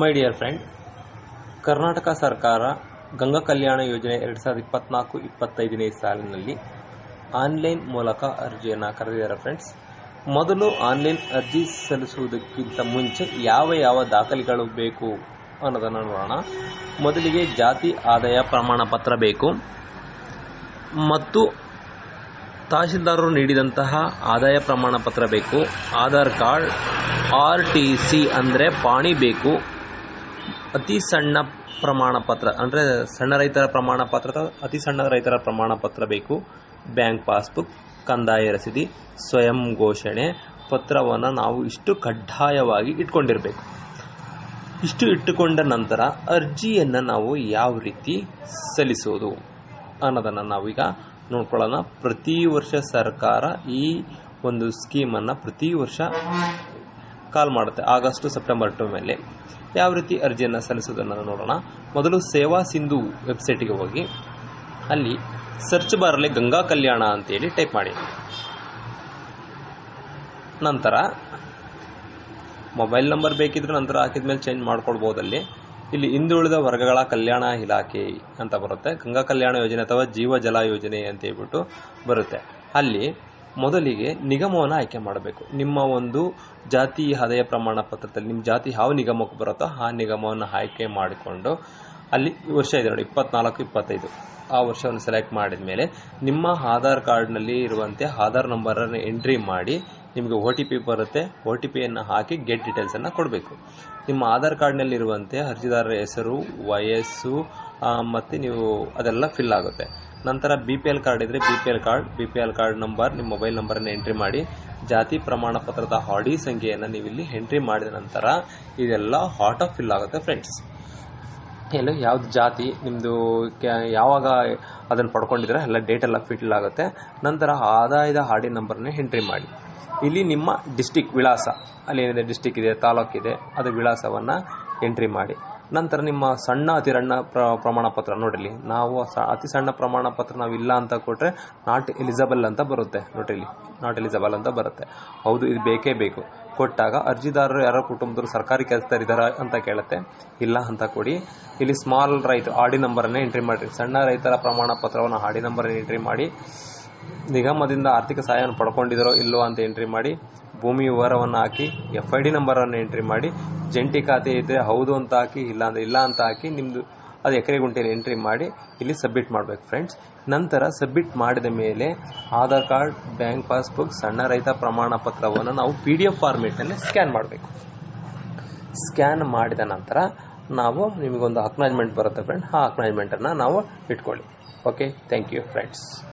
My dear friend, Karnataka ಸರ್ಕಾರ ಗಂಗಾ ಕಲ್ಯಾಣ ಯೋಜನೆ ಎರಡು ಸಾವಿರದ ಇಪ್ಪತ್ನಾಲ್ಕು ಇಪ್ಪತ್ತೈದನೇ ಸಾಲಿನಲ್ಲಿ ಆನ್ಲೈನ್ ಮೂಲಕ ಅರ್ಜಿಯನ್ನು ಕರೆದಿದ್ದಾರೆ ಫ್ರೆಂಡ್ಸ್. ಮೊದಲು ಆನ್ಲೈನ್ ಅರ್ಜಿ ಸಲ್ಲಿಸುವುದಕ್ಕಿಂತ ಮುಂಚೆ ಯಾವ ಯಾವ ದಾಖಲೆಗಳು ಬೇಕು ಅನ್ನೋದನ್ನು ನೋಡೋಣ. ಮೊದಲಿಗೆ ಜಾತಿ, ಆದಾಯ, ಪ್ರಮಾಣ ಪತ್ರ ಬೇಕು. ಮತ್ತು ತಹಶೀಲ್ದಾರರು ನೀಡಿದಂತಹ ಆದಾಯ ಪ್ರಮಾಣ ಪತ್ರ ಬೇಕು. Aadhaar card, R T C ಅಂದರೆ ಪಾಣಿ ಬೇಕು. ಅತಿ ಸಣ್ಣ ಪ್ರಮಾಣ ಪತ್ರ, ಅಂದರೆ ಸಣ್ಣ ರೈತರ ಪ್ರಮಾಣ ಪತ್ರ ಅತಿ ಸಣ್ಣ ರೈತರ ಪ್ರಮಾಣ ಪತ್ರ ಬೇಕು. ಬ್ಯಾಂಕ್ ಪಾಸ್ಬುಕ್, ಕಂದಾಯ ರಸೀದಿ, ಸ್ವಯಂ ಘೋಷಣೆ ಪತ್ರವನ್ನು ನಾವು ಇಷ್ಟು ಕಡ್ಡಾಯವಾಗಿ ಇಟ್ಕೊಂಡಿರಬೇಕು. ಇಷ್ಟು ಇಟ್ಟುಕೊಂಡ ನಂತರ ಅರ್ಜಿಯನ್ನು ನಾವು ಯಾವ ರೀತಿ ಸಲ್ಲಿಸೋದು ಅನ್ನೋದನ್ನು ನಾವೀಗ ನೋಡ್ಕೊಳ್ಳೋಣ. ಪ್ರತಿ ವರ್ಷ ಸರ್ಕಾರ ಈ ಒಂದು ಸ್ಕೀಮನ್ನು ಪ್ರತಿ ವರ್ಷ ಕಾಲ್ ಮಾಡುತ್ತೆ, ಆಗಸ್ಟ್ ಸೆಪ್ಟೆಂಬರ್ ಟು ಮೇಲೆ. ಯಾವ ರೀತಿ ಅರ್ಜಿಯನ್ನು ಸಲ್ಲಿಸೋದನ್ನು ನೋಡೋಣ. ಮೊದಲು ಸೇವಾ ಸಿಂಧು ವೆಬ್ಸೈಟಿಗೆ ಹೋಗಿ, ಅಲ್ಲಿ ಸರ್ಚ್ ಬಾರಲ್ಲಿ ಗಂಗಾ ಕಲ್ಯಾಣ ಅಂತೇಳಿ ಟೈಪ್ ಮಾಡಿ. ನಂತರ ಮೊಬೈಲ್ ನಂಬರ್ ಬೇಕಿದ್ರೆ ನಂತರ ಹಾಕಿದ ಮೇಲೆ ಚೇಂಜ್ ಮಾಡ್ಕೊಳ್ಬೋದು ಅಲ್ಲಿ. ಇಲ್ಲಿ ಹಿಂದುಳಿದ ವರ್ಗಗಳ ಕಲ್ಯಾಣ ಇಲಾಖೆ ಅಂತ ಬರುತ್ತೆ. ಗಂಗಾ ಕಲ್ಯಾಣ ಯೋಜನೆ ಅಥವಾ ಜೀವ ಜಲ ಯೋಜನೆ ಅಂತ ಹೇಳ್ಬಿಟ್ಟು ಬರುತ್ತೆ. ಅಲ್ಲಿ ಮೊದಲಿಗೆ ನಿಗಮವನ್ನು ಆಯ್ಕೆ ಮಾಡಬೇಕು. ನಿಮ್ಮ ಒಂದು ಜಾತಿ ಆದಾಯ ಪ್ರಮಾಣ ಪತ್ರದಲ್ಲಿ ನಿಮ್ಮ ಜಾತಿ ಯಾವ ನಿಗಮಕ್ಕೆ ಬರುತ್ತೋ ಆ ನಿಗಮವನ್ನು ಆಯ್ಕೆ ಮಾಡಿಕೊಂಡು ಅಲ್ಲಿ ವರ್ಷ ಇದೆ ನೋಡಿ, ಇಪ್ಪತ್ನಾಲ್ಕು, ಇಪ್ಪತ್ತೈದು. ಆ ವರ್ಷವನ್ನು ಸೆಲೆಕ್ಟ್ ಮಾಡಿದ ಮೇಲೆ ನಿಮ್ಮ ಆಧಾರ್ ಕಾರ್ಡ್ನಲ್ಲಿ ಇರುವಂತೆ ಆಧಾರ್ ನಂಬರನ್ನು ಎಂಟ್ರಿ ಮಾಡಿ ನಿಮಗೆ ಒ ಟಿ ಪಿ ಬರುತ್ತೆ. ಒ ಟಿ ಪಿಯನ್ನು ಹಾಕಿ ಗೆಟ್ ಡೀಟೇಲ್ಸನ್ನು ಕೊಡಬೇಕು. ನಿಮ್ಮ ಆಧಾರ್ ಕಾರ್ಡ್ನಲ್ಲಿರುವಂತೆ ಅರ್ಜಿದಾರರ ಹೆಸರು, ವಯಸ್ಸು ಮತ್ತು ನೀವು ಅದೆಲ್ಲ ಫಿಲ್ ಆಗುತ್ತೆ. ನಂತರ ಬಿ ಪಿ ಎಲ್ ಕಾರ್ಡ್ ಇದ್ದರೆ B P L card B P L card number ನಿಮ್ಮ ಮೊಬೈಲ್ ನಂಬರನ್ನು ಎಂಟ್ರಿ ಮಾಡಿ, ಜಾತಿ ಪ್ರಮಾಣ ಪತ್ರದ ಹಾಡಿ ಸಂಖ್ಯೆಯನ್ನು ನೀವು ಇಲ್ಲಿ ಎಂಟ್ರಿ ಮಾಡಿದ ನಂತರ ಇದೆಲ್ಲ ಹಾಟ್ ಆಫ್ ಫಿಲ್ ಆಗುತ್ತೆ ಫ್ರೆಂಡ್ಸ್ ಎಲ್ಲ ಯಾವ್ದು ಜಾತಿ ನಿಮ್ಮದು ಯಾವಾಗ ಅದನ್ನು ಪಡ್ಕೊಂಡಿದ್ರೆ ಎಲ್ಲ ಡೇಟ್ ಎಲ್ಲ ಫಿಲ್ ಆಗುತ್ತೆ. ನಂತರ ಆದಾಯದ ಹಾಡಿ ನಂಬರ್ನ ಎಂಟ್ರಿ ಮಾಡಿ. ಇಲ್ಲಿ ನಿಮ್ಮ ಡಿಸ್ಟಿಕ್ ವಿಳಾಸ, ಅಲ್ಲಿ ಏನಿದೆ ಡಿಸ್ಟಿಕ್ ಇದೆ, ತಾಲೂಕಿದೆ, ಅದು ವಿಳಾಸವನ್ನು ಎಂಟ್ರಿ ಮಾಡಿ. ನಂತರ ನಿಮ್ಮ ಸಣ್ಣ ಅತಿ ಸಣ್ಣ ಪ್ರ, ಪ್ರಮಾಣ ಪತ್ರ ನೋಡಿರಿ ನಾವು ಅತಿ ಸಣ್ಣ ಪ್ರಮಾಣ ಪತ್ರ ನಾವು ಇಲ್ಲ ಅಂತ ಕೊಟ್ಟರೆ ನಾಟ್ ಎಲಿಜಬಲ್ ಅಂತ ಬರುತ್ತೆ. ನೋಡಿಲಿ ನಾಟ್ ಎಲಿಜಬಲ್ ಅಂತ ಬರುತ್ತೆ. ಹೌದು, ಇದು ಬೇಕೇ ಬೇಕು. ಕೊಟ್ಟಾಗ ಅರ್ಜಿದಾರರು ಯಾರೋ ಕುಟುಂಬದವರು ಸರ್ಕಾರಿ ಕೆಲಸದಲ್ಲಿದ್ದಾರೆ ಅಂತ ಕೇಳುತ್ತೆ. ಇಲ್ಲ ಅಂತ ಕೊಡಿ. ಇಲ್ಲಿ ಸ್ಮಾಲ್ ರೈತ ಆಡಿ ನಂಬರನ್ನೇ ಎಂಟ್ರಿ ಮಾಡಿರಿ. ಸಣ್ಣ ರೈತರ ಪ್ರಮಾಣ ಪತ್ರವನ್ನು ಆಡಿ ನಂಬರನ್ನು ಎಂಟ್ರಿ ಮಾಡಿ. ನಿಗಮದಿಂದ ಆರ್ಥಿಕ ಸಹಾಯವನ್ನು ಪಡ್ಕೊಂಡಿದ್ದಾರೋ ಇಲ್ಲೋ ಅಂತ ಎಂಟ್ರಿ ಮಾಡಿ. ಭೂಮಿ ವಿವರವನ್ನು ಹಾಕಿ ಎಫ್ ಐ ಡಿ ನಂಬರನ್ನು ಎಂಟ್ರಿ ಮಾಡಿ, ಜಂಟಿ ಖಾತೆ ಇದ್ದರೆ ಹೌದು ಅಂತ ಹಾಕಿ, ಇಲ್ಲ ಅಂದರೆ ಇಲ್ಲ ಅಂತ ಹಾಕಿ ನಿಮ್ಮದು ಅದು ಎಕರೆ ಗುಂಟೆಯಲ್ಲಿ ಎಂಟ್ರಿ ಮಾಡಿ ಇಲ್ಲಿ ಸಬ್ಮಿಟ್ ಮಾಡಬೇಕು ಫ್ರೆಂಡ್ಸ್ ನಂತರ ಸಬ್ಮಿಟ್ ಮಾಡಿದ ಮೇಲೆ ಆಧಾರ್ ಕಾರ್ಡ್ ಬ್ಯಾಂಕ್ ಪಾಸ್ಬುಕ್ ಸಣ್ಣ ರೈತ ಪ್ರಮಾಣ ಪತ್ರವನ್ನು ನಾವು ಪಿ ಡಿ ಎಫ್ ಫಾರ್ಮೇಟ್ನಲ್ಲಿ ಸ್ಕ್ಯಾನ್ ಮಾಡಬೇಕು. ಸ್ಕ್ಯಾನ್ ಮಾಡಿದ ನಂತರ ನಾವು ನಿಮಗೊಂದು ಅಕ್ನಾಜ್ಮೆಂಟ್ ಬರುತ್ತೆ ಫ್ರೆಂಡ್ ಆ ಅಕ್ನಾಜ್ಮೆಂಟನ್ನು ನಾವು ಇಟ್ಕೊಳ್ಳಿ. Okay thank you friends